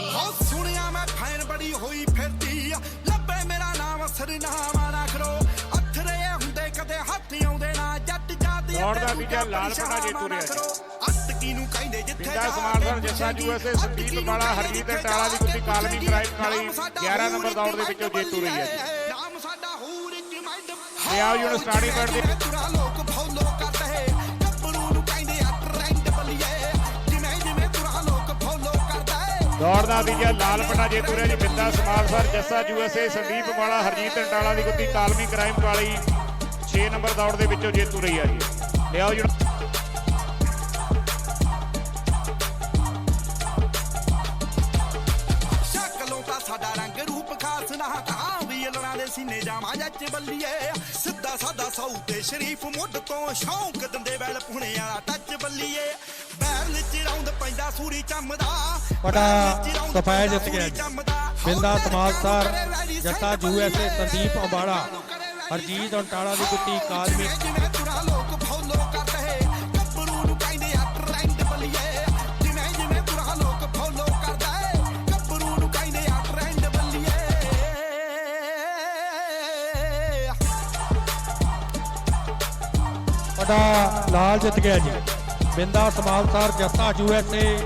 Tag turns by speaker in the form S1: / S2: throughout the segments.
S1: ਹੋ ਸੁਣਿਆ ਮੈਂ ਫੈਨ ਬੜੀ ਹੋਈ ਫਿਰਦੀ ਆ। ਲੱਭੇ ਮੇਰਾ ਨਾਮ ਸਰਨਾਮਾ ਨਾ ਕਰੋ। ਅਥਰੇ ਹੁੰਦੇ ਕਦੇ ਹੱਥ ਆਉਂਦੇ ਨਾ। ਜੱਟ ਜਾਦੇ
S2: ਦੌੜ ਦਾ ਤੀਜਾ ਲਾਲ ਪਟਾ ਜੇਤੂ ਰਿਹਾ ਜੀ।
S1: ਅੱਤ ਨੂੰ ਕਹਿੰਦੇ? ਜਿੱਥੇ
S2: ਪਿੰਡਾ ਸਮਾਰਸਰ ਜੱਸਾ ਯੂਐਸਏ ਸੰਦੀਪ ਬਾਲਾ ਹਰਜੀਤ ਟਾਲਾ ਦੀ ਕੁੱਤੀ ਕਾਲਮੀ ਕ੍ਰਾਈਮ ਕਾਲੀ 11 ਨੰਬਰ ਦੌੜ ਦੇ ਵਿੱਚੋਂ ਜੇਤੂ ਰਹੀ ਹੈ। ਜੀ
S1: ਨਾਮ ਸਾਡਾ ਹੂਰ ਇੱਕ ਮਾਈਂਡ
S2: ਲਿਆਓ ਜੀ ਹੁਣ ਸਟਾਰਟਿੰਗ ਪਿੰਡ ਦੀ
S1: ਕਰਦੇ
S2: ਦੌੜ ਦਾ ਲਾਲ ਪਟਾ ਜੇਤੂ ਰਿਹਾ ਜੀ ਪਿੰਡਾ ਸਮਾਰਸਰ ਜੱਸਾ ਯੂਐਸਏ ਸੰਦੀਪ ਬਾਲਾ ਹਰਜੀਤ ਟਾਲਾ ਦੀ ਕੁੱਤੀ ਕਾਲਮੀ ਕ੍ਰਾਈਮ ਕਾਲੀ 6 ਨੰਬਰ ਦੌੜ ਦੇ ਵਿੱਚੋਂ ਜੇਤੂ ਰਹੀ ਹੈ ਜੀ। ਲਿਆਓ ਜੀ।
S1: ਸਾਡਾ ਰੰਗ ਰੂਪ ਖਾਸ ਨਾ ਤਾਂ ਵੀ ਲੜਾਂ ਦੇ ਸੀਨੇ ਜਾਵਾਂ ਜੱਜ ਬੱਲੀਏ। ਸਿੱਧਾ ਸਾਦਾ ਸੌ ਤੇ ਸ਼ਰੀਫ ਮੁੱਢ ਤੋਂ ਸ਼ੌਂਕ ਦਿੰਦੇ ਵੈਲ ਪੁਣੇ ਵਾਲਾ ਟੱਚ ਬੱਲੀਏ।
S3: ਬੜਾ ਸਫਾਇਆ ਜਿੱਤ ਗਿਆ। ਬਿੰਦਾ ਸਮਾਜਸਾਰ ਜੱਸਾ ਯੂਐਸਏ ਸੰਦੀਪ ਅੰਬਾਲਾ। ਹਰਜੀਤ ਅੰਟਾਲਾ ਦੀ
S1: ਟ੍ਰੈਂਡ ਬੱਲੀਏ।
S3: ਬੜਾ ਲਾਲ ਜਿੱਤ ਗਿਆ ਜੀ। ਬਿੰਦਾ ਸਮਾਜਸਾਰ ਜੱਸਾ ਯੂਐਸਏ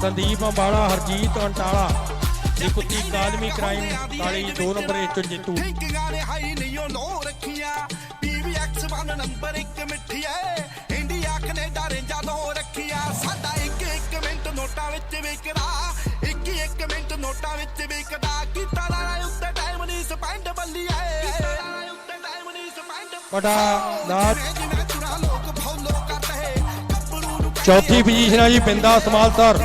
S3: ਸੰਦੀਪ ਅੰਬਾਲਾ, ਹਰਜੀਤ ਅੰਟਾਲਾ। ਦੀ ਕਾਲਮੀ ਕ੍ਰਾਈਮ ਕਾਲੀ 2 ਨੰਬਰ ਵਿੱਚ ਜੇਤੂ
S1: ਥਿੰਕਿੰਗਾਂ ਨੇ ਹਾਈ ਨਹੀਂ ਨੋ ਰੱਖੀਆਂ ਪੀਵੀਐਕਸ ਵਨ ਨੰਬਰ ਇੱਕ ਮਿੱਠੀ ਐ ਇੰਡੀਆ ਕੈਨੇਡਾ ਰੇਂਜਾਂ ਦੋ ਰੱਖੀਆਂ ਸਾਡਾ ਇੱਕ ਇੱਕ ਮਿੰਟ ਨੋਟਾਂ ਵਿੱਚ ਵਿਕਦਾ ਇੱਕ ਇੱਕ ਮਿੰਟ ਨੋਟਾਂ ਵਿੱਚ ਵਿਕਦਾ ਕੀਤਾ ਲਾਲਾ ਉੱਤੇ ਟਾਈਮ ਨਹੀਂ ਸਪੈਂਡ ਬੱਲੀਏ ਕੀਤਾ ਲਾਲਾ ਉੱਤੇ ਟਾਈਮ ਨਹੀਂ ਸਪੈਂਡ
S3: ਬੜਾ ਲਾਲ ਚੌਥੀ ਪੋਜੀਸ਼ਨ ਆ ਜੀ ਬਿੰਦਾ ਸਮਾਲਸਰ।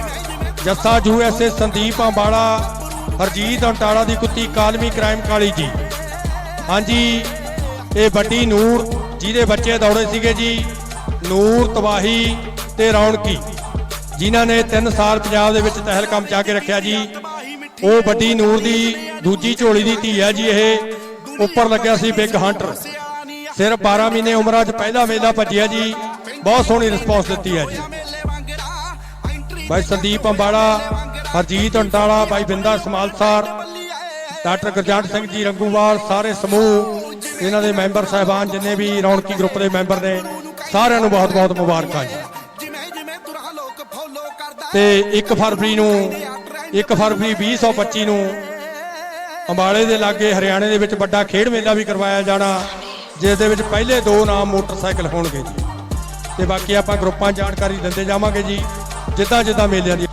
S3: ਜੱਸਾ ਯੂਐਸਏ ਸੰਦੀਪ ਅੰਬਾਲਾ, ਹਰਜੀਤ ਅੰਟਾਲਾ ਦੀ ਕੁੱਤੀ ਕਾਲਮੀ ਕ੍ਰਾਈਮ ਕਾਲੀ ਜੀ। ਹਾਂਜੀ, ਇਹ ਵੱਡੀ ਨੂਰ, ਜਿਹਦੇ ਬੱਚੇ ਦੌੜੇ ਸੀਗੇ ਜੀ, ਨੂਰ ਤਬਾਹੀ ਤੇ ਰੌਣਕੀ, ਜਿਨ੍ਹਾਂ ਨੇ 3 ਸਾਲ ਪੰਜਾਬ ਦੇ ਵਿੱਚ ਤਹਿਲਕਾ ਚਾ ਕੇ ਰੱਖਿਆ ਜੀ। ਉਹ ਵੱਡੀ ਨੂਰ ਦੀ ਦੂਜੀ ਝੋਲੀ ਦੀ ਧੀ ਹੈ ਜੀ, ਇਹ ਉੱਪਰ ਲੱਗਿਆ ਸੀ ਬਿਗ ਹੰਟਰ। ਸਿਰਫ 12 ਮਹੀਨੇ ਉਮਰਾਂ 'ਚ ਪਹਿਲਾ ਮੇਲਾ ਭੱਜਿਆ ਜੀ। ਬਹੁਤ ਸੋਹਣੀ ਰਿਸਪੌਂਸ ਦਿੱਤੀ ਹੈ ਜੀ।
S1: ਮੇਲੇ
S3: ਬਾਈ ਸੰਦੀਪ ਅੰਬਾਲਾ, ਹਰਜੀਤ ਅੰਟਾਲਾ, ਬਾਈ ਬਿੰਦਾ ਸਮਾਲਸਰ, ਡਾਕਟਰ ਗੁਰਜੰਟ ਸਿੰਘ ਜੀ ਰੰਗੂਵਾਲ, ਸਾਰੇ ਸਮੂਹ, ਇਹਨਾਂ ਦੇ ਮੈਂਬਰ ਸਾਹਿਬਾਨ ਜਿੰਨੇ ਵੀ ਰੌਣਕੀ ਗਰੁੱਪ ਦੇ ਮੈਂਬਰ ਨੇ, ਸਾਰਿਆਂ ਨੂੰ ਬਹੁਤ ਬਹੁਤ ਮੁਬਾਰਕਾਂ ਜੀ।
S1: ਜਿਵੇਂ ਜਿਵੇਂ ਤੁਰਾ ਲੋਕ ਫੋਲੋ
S3: ਤੇ 1 ਫਰਵਰੀ ਨੂੰ 1 ਫਰਵਰੀ 2025 ਨੂੰ ਅੰਬਾਲੇ ਦੇ ਲਾਗੇ ਹਰਿਆਣੇ ਦੇ ਵਿੱਚ ਵੱਡਾ ਖੇਡ ਮੇਲਾ ਵੀ ਕਰਵਾਇਆ ਜਾਣਾ, ਜਿਸ ਦੇ ਵਿੱਚ ਪਹਿਲੇ ਦੋ ਨਾਮ ਮੋਟਰਸਾਈਕਲ ਹੋਣਗੇ ਜੀ। ਤੇ ਬਾਕੀ ਆਪਾਂ ਗਰੁੱਪਾਂ ਜਾਣਕਾਰੀ ਦਿੰਦੇ ਜਾਵਾਂਗੇ ਜੀ ਜਿੱਦਾਂ ਜਿੱਦਾਂ ਮੇਲਿਆਂ ਦੀ